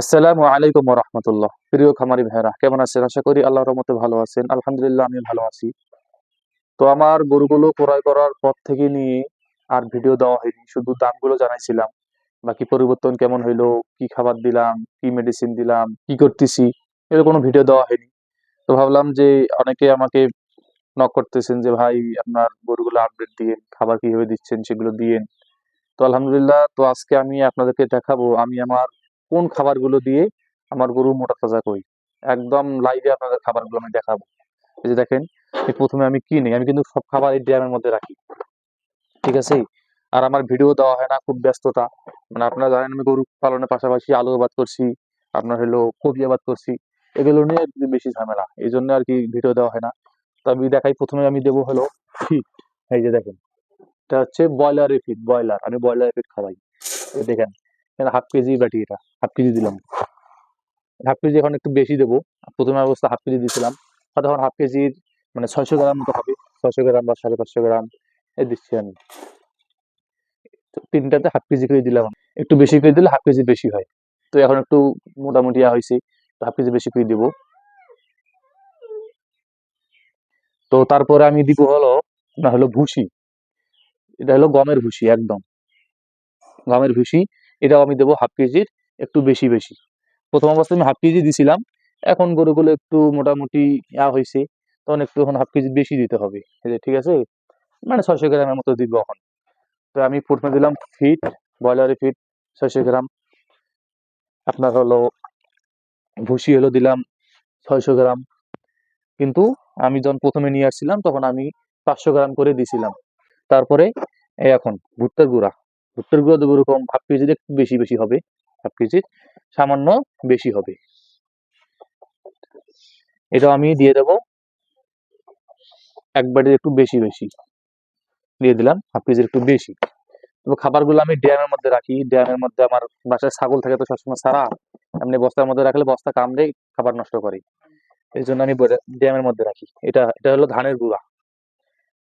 আসসালামু আলাইকুম রহমতুল্লাহ। প্রিয় খামারি ভাইরা কেমন আছেন? আশা করি আল্লাহর রহমতে ভালো আছেন। আলহামদুলিল্লাহ আমি ভালো আছি। তো আমার গরুগুলো ক্রয় করার পর থেকে নিয়ে আর ভিডিও দেওয়া হয়নি, শুধু দামগুলো জানাইছিলাম। বাকি পরিবর্তন কেমন হইল, কি খাবার দিলাম, কি মেডিসিন দিলাম, কি করতেছি, এর কোনো ভিডিও দেওয়া হয়নি। তো ভাবলাম যে অনেকে আমাকে নক করতেছেন যে, ভাই, আপনার গরুগুলো আপডেট দিয়েন, খাবার কীভাবে দিচ্ছেন সেগুলো দিয়েন। তো আলহামদুলিল্লাহ, তো আজকে আমি আপনাদেরকে দেখাবো, আমি আমার কোন খাবারগুলো দিয়ে আমার গরু মোটা তাজা করি? একদম লাইভে আপনাদের খাবারগুলো আমি দেখাবো। এই যে দেখেন প্রথমে আমি কি নেই? আমি কিন্তু সব খাবার এই ড্রামের মধ্যে রাখি। ঠিক আছে? আর আমার ভিডিও দেওয়া হয় না, খুব ব্যস্ততা। মানে আপনারা জানেন আমি গরু পালনের পাশাপাশি আলু আবাদ করছি, আপনার হলো কবি আবাদ করছি। এগুলো নিয়ে বেশি ঝামেলা। এই জন্য আর কি ভিডিও দেওয়া হয় না। তো আমি দেখাই, প্রথমে আমি দেবো হলো ফিট এই যে দেখেন, এটা হচ্ছে ব্রয়লারের ফিট ব্রয়লার। আমি ব্রয়লারের ফিট খাওয়াই। দেখেন হাফ কেজি বাটি এটা হাফ কেজি দিলাম। হাফ কেজি এখন একটু বেশি দেবো। প্রথমে অবস্থা হাফ কেজি দিয়েছিলাম হয়তো এখন হাফ কেজির মানে ছয়শো গ্রাম মতো হবে। ছয়শো গ্রাম বা সাড়ে পাঁচশো গ্রাম এই দিচ্ছি আমি। তিনটাতে হাফ কেজি করে দিলাম। একটু বেশি করে দিলে হাফ কেজি বেশি হয়। তো এখন একটু মোটামুটি হয়েছে। তো হাফ কেজি বেশি করে দিব। তো তারপরে আমি দিব হলো, না হলো ভুসি। এটা হলো গমের ভুসি, একদম। গমের ভুসি এটাও আমি দেবো হাফ কেজির একটু বেশি বেশি। প্রথম অবস্থায় আমি হাফ কেজি দিছিলাম, এখন গরুগুলো একটু মোটামুটি ইয়া হয়েছে তখন একটু এখন হাফ কেজি বেশি দিতে হবে ঠিক আছে? মানে ছয়শো গ্রামের মতো দিব এখন। তো আমি প্রথমে দিলাম ফিট ব্রয়লারের ফিট ছয়শো গ্রাম। আপনার হলো ভুসি হলো দিলাম ছয়শো গ্রাম। কিন্তু আমি যখন প্রথমে নিয়ে আসছিলাম, তখন আমি পাঁচশো গ্রাম করে দিছিলাম। তারপরে এখন ভুট্টার গুঁড়া। ভুট্টার গুঁড়া দেবো এরকম হাফ কেজির একটু বেশি বেশি হবে হাফ কেজির সামান্য বেশি হবে। এটা আমি দিয়ে দেবো একবারে একটু বেশি বেশি। দিয়ে দিলাম হাফ কেজির একটু বেশি। তবে খাবারগুলো আমি ড্যামের মধ্যে রাখি, ড্যামের মধ্যে আমার বাসায় ছাগল থাকে তো সবসময় সারা এমনি বস্তার মধ্যে রাখলে বস্তা কামড়ে খাবার নষ্ট করে। এই জন্য আমি ড্যামের মধ্যে রাখি। এটা এটা হলো ধানের গুঁড়া।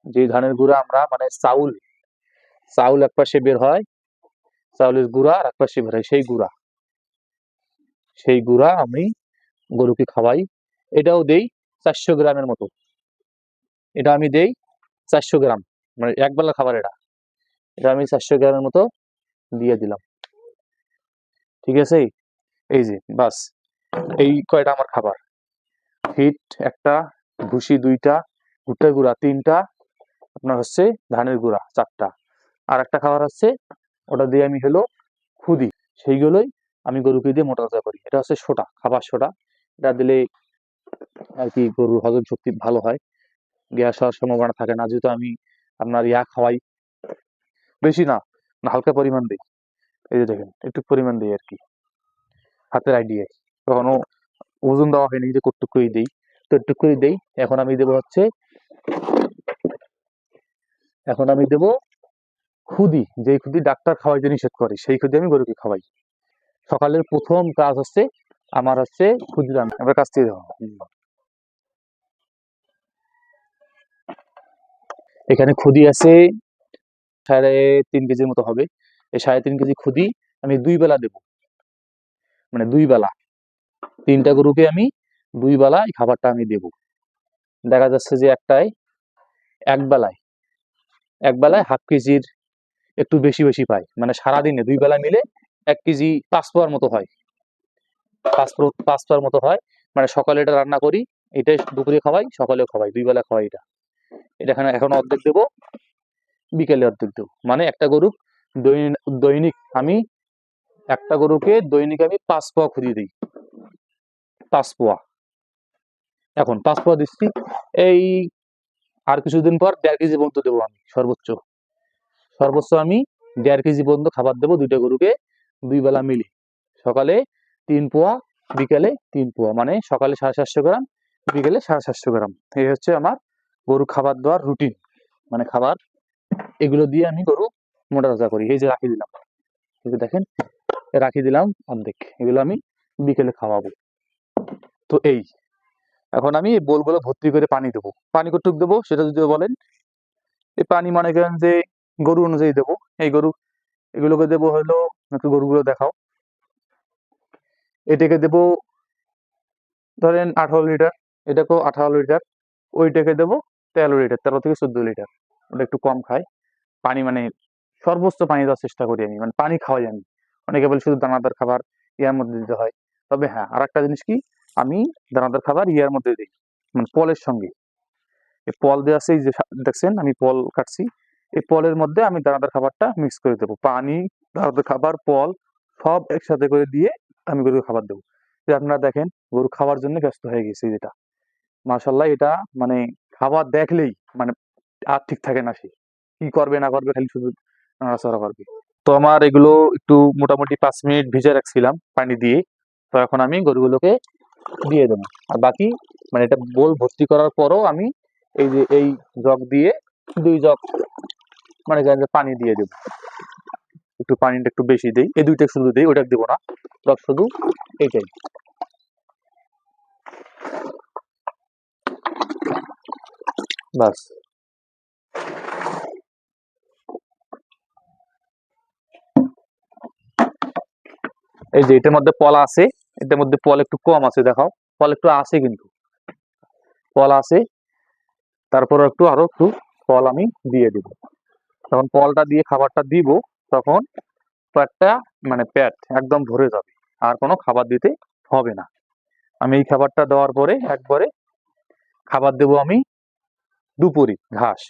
যে ধানের গুঁড়া আমরা মানে চাউল চাউল এক পাশে বের হয়, চাউলের গুঁড়া আর এক পাশে বের হয় সেই গুঁড়া। সেই গুঁড়া আমি গরুকে খাওয়াই। এটাও দেই চারশো গ্রামের মতো। এটা আমি দেই চারশো গ্রাম। মানে এক বেলা খাবার এটা। এটা আমি চারশো গ্রামের মতো দিয়ে দিলাম। ঠিক আছে? এই যে, বাস। এই কয়টা আমার খাবার? হিট একটা, ভুসি দুইটা ভুট্টার গুঁড়া তিনটা, আপনার হচ্ছে ধানের গুঁড়া চারটা। আর একটা খাবার হচ্ছে ওটা দিয়ে আমি হলো খুদি। সেইগুলোই আমি গরুকে দিয়ে মোটা তাজা করি। এটা হচ্ছে সোটা, খাবার সোটা। এটা দিলে আর কি গরুর হজম শক্তি ভালো হয়। গ্যাস হওয়ার সম্ভাবনা থাকে না, যেহেতু আমি আপনার ইয়া খাওয়াই। বেশি না হালকা পরিমাণ দিই। এই যে দেখেন, একটু পরিমাণ দিই আর কি। হাতের আইডিয়ায় কখনো ওজন দেওয়া হয়নি, যে কটুক করে দিই। তো একটু করে দিই। এখন আমি দেবো হচ্ছে, এখন আমি দেবো খুদি, যেই খুদি ডাক্তার খাওয়াইতে নিষেধ করে, সেই খুদি আমি গরুকে খাওয়াই। সকালের প্রথম কাজ হচ্ছে, আমার হচ্ছে খুদি এবার কাছ থেকে দেওয়া এখানে খুদি আছে সাড়ে তিন কেজির মতো হবে। এই সাড়ে তিন কেজি খুদি আমি দুই বেলা দেব। মানে দুই বেলা। তিনটা গরুকে আমি দুই বেলা খাবারটা আমি দেব। দেখা যাচ্ছে যে একটাই এক বেলায় এক বেলায় হাফ কেজির একটু বেশি বেশি পাই মানে সারাদিনে দুই বেলা মিলে এক কেজি পাঁচ পোয়ার মতো হয়। পাঁচ পাঁচ পোয়ার মতো হয়। মানে সকালে এটা রান্না করি, এটাই দুপুরে খাওয়াই, সকালেও খাওয়াই, দুই বেলা খাওয়াই এটা। এটা এখানে, এখন অর্ধেক দেবো, বিকেলে অর্ধেক দেবো। মানে একটা গরু দৈনিক আমি, একটা গরুকে দৈনিক আমি পাঁচ পোয়া খুদি দিই। পাঁচ পোয়া এখন পাঁচ পোয়া দিচ্ছি, এই আর কিছুদিন পর দেড় কেজি পর্যন্ত দেবো আমি সর্বোচ্চ। সর্বোচ্চ আমি দেড় কেজি পর্যন্ত খাবার দেবো দুইটা গরুকে দুই বেলা মিলে। সকালে তিন পোয়া, বিকেলে তিন পোয়া মানে সকালে সাড়ে সাতশো গ্রাম, বিকেলে সাড়ে সাতশো গ্রাম। এই হচ্ছে আমার গরু খাবার দেওয়ার রুটিন মানে খাবার এগুলো দিয়ে আমি গরু মোটা তাজা করি। এই যে রাখি দিলাম। এই যে দেখেন, রাখি দিলাম অর্ধেক। এগুলো আমি বিকেলে খাওয়াবো। তো এই, এখন আমি এই বোলগুলো ভর্তি করে পানি দেবো। পানি কতটুক দেবো সেটা যদি বলেন? এই পানি মনে করেন যে গরু অনুযায়ী দেবো। এই গরু, এগুলোকে দেবো হলো, একটু গরুগুলো দেখাও। এটাকে দেবো, ধরেন আঠারো লিটার, এটাকেও আঠারো লিটার, ওইটাকে দেবো তেরো লিটার, তেরো থেকে চোদ্দ লিটার। ওটা একটু কম খায় পানি মানে সর্বোচ্চ পানি দেওয়ার চেষ্টা করি আমি মানে পানি খাওয়াই আমি। অনেকে বলে শুধু দানাদার খাবার ইয়ার মধ্যে দিতে হয়। তবে হ্যাঁ আর একটা জিনিস কি? আমি দানাদার খাবার ইয়ার মধ্যে দিই মানে পলের সঙ্গে। পল দেওয়া আছে যে দেখছেন? আমি পল কাটছি। এই পলের মধ্যে আমি দানাদার খাবারটা মিক্স করে দেবো। পানি, দানাদার খাবার, পল সব একসাথে করে দিয়ে আমি গরুকে খাবার দেবো। যে আপনারা দেখেন গরু খাওয়ার জন্য ব্যস্ত হয়ে গেছে যেটা। মাশাল্লাহ এটা মানে খাবার দেখলেই মানে আর ঠিক থাকে না সে। কি করবে, না করবে, খালি শুধু নাড়াচাড়া করবে। তো আমার এগুলো একটু মোটামুটি পাঁচ মিনিট ভিজে রাখছিলাম পানি দিয়ে। তো এখন আমি গরুগুলোকে দিয়ে দেবো। আর বাকি মানে এটা বোল ভর্তি করার পরও আমি এই যে, এই জগ দিয়ে দুই জগ মানে যে পানি দিয়ে দেবো। একটু পানিটা একটু বেশি দেই। এই দুইটা শুধু দেই ওটা দেবো না। জগ শুধু এইটাই। বাস। এই যে এটার মধ্যে পলা আছে, এটার মধ্যে পল একটু কম আছে, দেখাও। পল একটু আছে কিন্তু। পল আছে। তারপর একটু আরও একটু পল আমি দিয়ে দিব। তখন পলটা দিয়ে খাবারটা দিব, তখন প্যাটটা মানে প্যাট একদম ভরে যাবে। আর কোনো খাবার দিতে হবে না। আমি এই খাবারটা দেওয়ার পরে একবারে খাবার দেবো আমি দুপুরি ঘাস।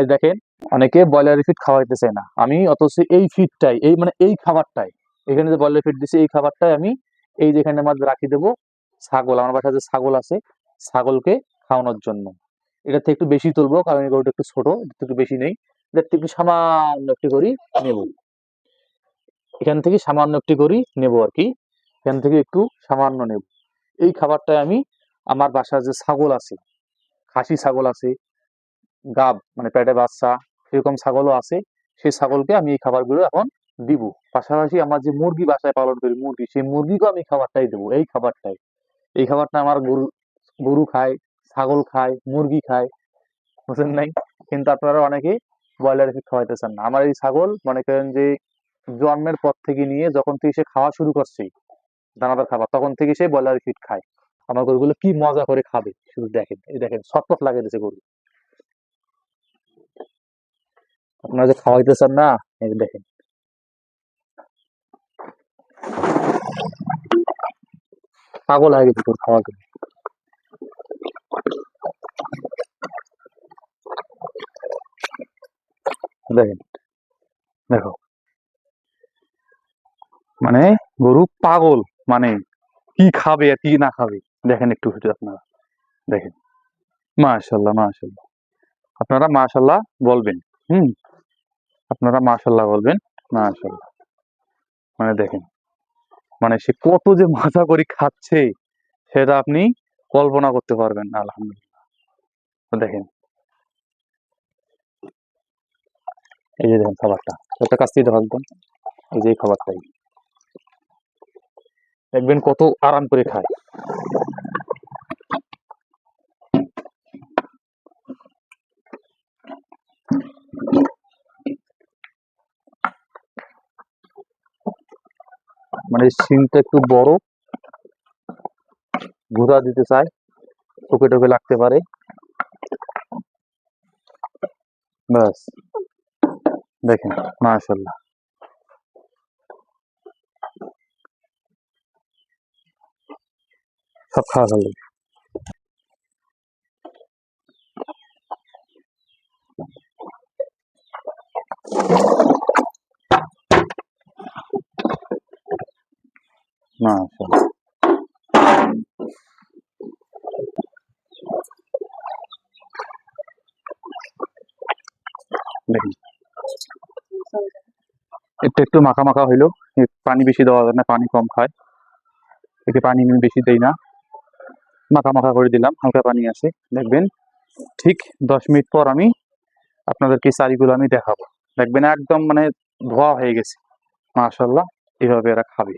এই দেখেন, অনেকে ব্রয়লারের ফিট খাওয়াইতে চায় না। আমি অথচ এই ফিটটাই এই মানে এই খাবারটাই, এখানে যে ব্রয়লার ফিট দিছি, এই খাবারটাই আমি এই যেখানে মধ্যে রাখি দেবো, ছাগল। আমার বাসায় যে ছাগল আছে, ছাগলকে খাওয়ানোর জন্য। এটা থেকে একটু বেশি তুলবো, কারণ এই গরুটা একটু ছোট একটু বেশি নেই। একটু সামান্য একটু করি নেব। এখান থেকে সামান্য একটু করি নেব আর কি। এখান থেকে একটু সামান্য নেব। এই খাবারটা আমি আমার বাসায় যে ছাগল আছে, খাসি ছাগল আছে, গাব মানে পেটে বাচ্চা, এরকম ছাগলও আছে, সেই ছাগলকে আমি এই খাবারগুলো এখন দিব। পাশাপাশি আমার যে মুরগি বাসায় পালন করি মুরগি, সেই মুরগিকেও আমি খাবারটাই দেবো, এই খাবারটাই। এই খাবারটা আমার গরু গরু খায়, ছাগল খায়, মুরগি খায়, বুঝলেন নাই? কিন্তু আপনারা অনেকে ব্রয়লার ফিড খাওয়াইতে চান না। আমার এই ছাগল মনে করেন যে জন্মের পর থেকে নিয়ে যখন থেকে সে খাওয়া শুরু করছে, দানাদার খাবার, তখন থেকে সে ব্রয়লার ফিট খায়। আমার গরুগুলো কি মজা করে খাবে, শুধু দেখেন, এই দেখেন ছটফট লাগে দিয়েছে গরু। আপনারা যে খাওয়াইতে চান না, এই দেখেন। পাগল হয়ে গেছে তোর খাওয়া দেখেন, দেখো। মানে গরু পাগল মানে কি খাবে আর কি না খাবে? দেখেন একটু আপনারা দেখেন। মাশাল্লাহ মাশাল্লাহ। আপনারা মাশাল্লাহ বলবেন, হুম? আপনারা মাশাল্লাহ বলবেন, মাশাল্লাহ। মানে দেখেন মানে সে কত যে মজা করে খাচ্ছে, সেটা আপনি কল্পনা করতে পারবেন আলহামদুলিল্লাহ। দেখেন এই যে দেখেন খাবারটা, একটা কাছ থেকে দেখো একদম এই যে এই খাবারটাই। দেখবেন কত আরাম করে খায়। মানে সিমটা একটু বড়, ঘুরা দিতে চায় টোকে টোকে লাগতে পারে। ব্যাস। দেখেন মাশাল্লাহ সব খাওয়া ফেলবে মাশাল্লাহ দেখেন একটু মাখা মাখা হইল। পানি বেশি দেওয়া যায় না, পানি কম খায়। একে পানি আমি বেশি দেই না। মাখা মাখা করে দিলাম, হালকা পানি আছে, দেখবেন। ঠিক দশ মিনিট পর আমি আপনাদেরকে চারিগুলো আমি দেখাবো। দেখবেন একদম মানে ধোয়া হয়ে গেছে। মাশাল্লাহ এভাবে এরা খাবে।